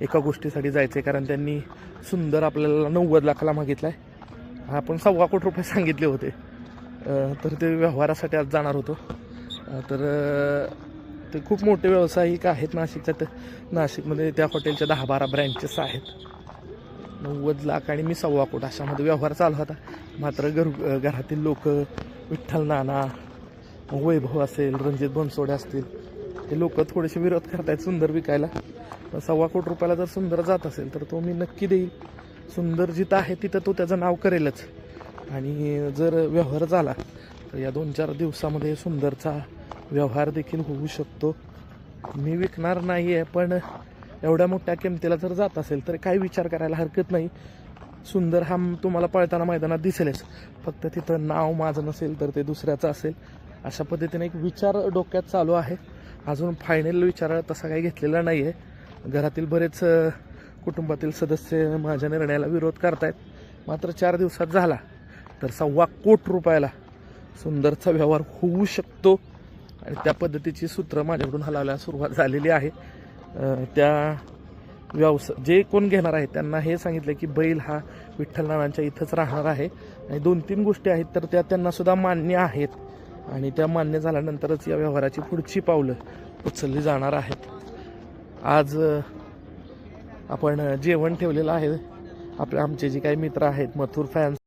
एका गोष्टीसाठी जायचं आहे कारण त्यांनी सुंदर आपल्याला नव्वद लाखाला मागितला आहे आपण सव्वा कोटी रुपये सांगितले होते. तर ते व्यवहारासाठी आज जाणार होतो. तर ते खूप मोठे व्यावसायिक आहेत नाशिकच्या तर नाशिकमध्ये त्या हॉटेलच्या दहा बारा ब्रँचेस आहेत. नव्वद लाख आणि मी सव्वा कोट अशामध्ये व्यवहार चालू होता. मात्र घर घरातील लोक विठ्ठल नाना वैभव असेल रणजित बनसोडे असतील हे लोक थोडेसे विरोध करतायत सुंदर विकायला. सव्वा कोटी रुपयाला जर सुंदर जात असेल तर तो मी नक्की देईल. सुंदर जिथं आहे तिथं तो त्याचं नाव करेलच. आणि जर व्यवहार झाला तर या दोन चार दिवसामध्ये सुंदरचा व्यवहार देखील होऊ शकतो. मी विकणार नाही आहे पण एवढ्या मोठ्या किमतीला जर जात असेल तर काही विचार करायला हरकत नाही. सुंदर हा तुम्हाला पळताना मैदानात दिसेलच. फक्त तिथं नाव माझं नसेल तर ते दुसऱ्याचं असेल. अशा पद्धतीने एक विचार डोक्यात चालू आहे. अजून फायनल विचार तसा काही घेतलेला नाही आहे घरातील बरेच कुटुंबातील सदस्य माझ्या निर्णयाला विरोध करतायत. मात्र चार दिवसात झाला तर सव्वा कोट रुपयाला सुंदरचा व्यवहार होऊ शकतो. आणि त्या पद्धतीची सूत्र माझ्याकडून हलवायला सुरुवात झालेली आहे. त्या व्यवसाय जे कोण घेणार आहे त्यांना हे सांगितलं की बैल हा विठ्ठल नानांच्या इथंच राहणार आहे. आणि दोन तीन गोष्टी आहेत तर त्या त्यांनासुद्धा मान्य आहेत. आणि त्या मान्य झाल्यानंतरच या व्यवहाराची पुढची पावलं उचलली जाणार आहेत. आज आपण जेवण ठेवलेलं आहे. आपले आमचे जे काही मित्र आहेत मथुर फॅन्स